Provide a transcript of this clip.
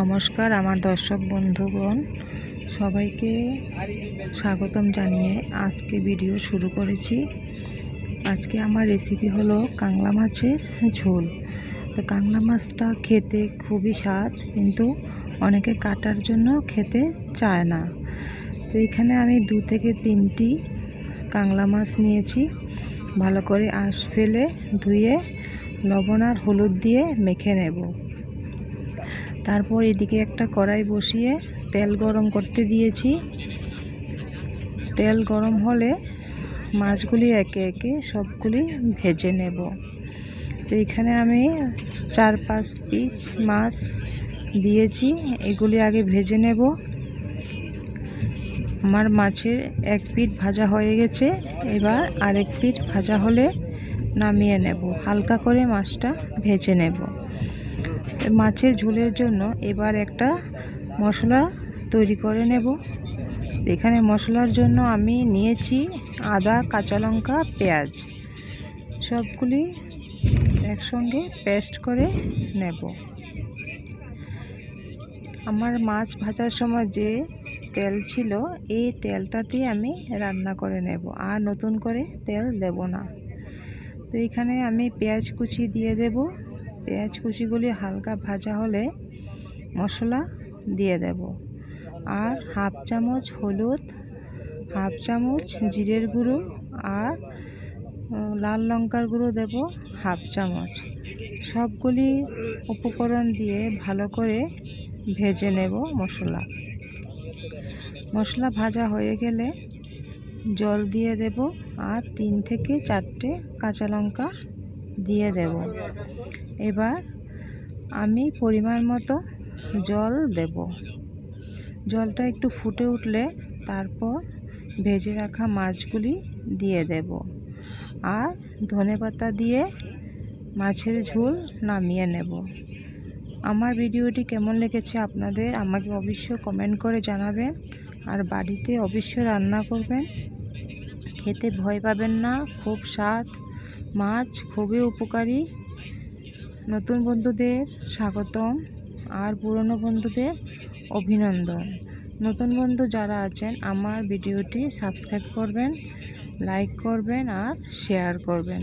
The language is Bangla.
নমস্কার আমার দর্শক বন্ধুগণ, সবাইকে স্বাগতম জানিয়ে আজকে ভিডিও শুরু করেছি। আজকে আমার রেসিপি হলো কাংলা মাছের ঝোল। তো কাংলা মাছটা খেতে খুবই স্বাদ, কিন্তু অনেকে কাটার জন্য খেতে চায় না। তো এখানে আমি দু থেকে তিনটি কাংলা মাছ নিয়েছি। ভালো করে আঁশ ফেলে ধুয়ে লবণ আর হলুদ দিয়ে মেখে নেব। তারপর এদিকে একটা কড়াই বসিয়ে তেল গরম করতে দিয়েছি। তেল গরম হলে মাছগুলি একে একে সবগুলি ভেজে নেব। তো এখানে আমি চার পাঁচ পিস মাছ দিয়েছি, এগুলি আগে ভেজে নেব। আমার মাছের এক পিঠ ভাজা হয়ে গেছে, এবার আরেক পিঠ ভাজা হলে নামিয়ে নেব। হালকা করে মাছটা ভেজে নেব। মাছের ঝোলের জন্য এবার একটা মশলা তৈরি করে নেব। এখানে মশলার জন্য আমি নিয়েছি আদা, কাঁচা লঙ্কা, পেঁয়াজ। সবগুলি একসঙ্গে পেস্ট করে নেব। আমার মাছ ভাজার সময় যে তেল ছিল, এই তেলটাতে আমি রান্না করে নেব। আর নতুন করে তেল দেব না। তো এখানে আমি পেঁয়াজ কুচি দিয়ে দেব। পেঁয়াজ কুচিগুলি হালকা ভাজা হলে মশলা দিয়ে দেব। আর হাফ চামচ হলুদ, হাফ চামচ জিরের গুঁড়ো আর লাল লঙ্কার গুঁড়ো দেব হাফ চামচ। সবগুলি উপকরণ দিয়ে ভালো করে ভেজে নেব মশলা। মশলা ভাজা হয়ে গেলে জল দিয়ে দেব আর তিন থেকে চারটে কাঁচা লঙ্কা দিয়ে দেব। এবার আমি পরিমাণ মতো জল দেব। জলটা একটু ফুটে উঠলে তারপর ভেজে রাখা মাছগুলি দিয়ে দেব। আর ধনে পাতা দিয়ে মাছের ঝোল নামিয়ে নেব। আমার ভিডিওটি কেমন লেগেছে আপনাদের আমাকে অবশ্যই কমেন্ট করে জানাবেন। আর বাড়িতে অবশ্যই রান্না করবেন। খেতে ভয় পাবেন না, খুব স্বাদ। মাছ খুবই উপকারী। নতুন বন্ধুদের স্বাগতম আর পুরনো বন্ধুদের অভিনন্দন। নতুন বন্ধু যারা আছেন, আমার ভিডিওটি সাবস্ক্রাইব করবেন, লাইক করবেন আর শেয়ার করবেন।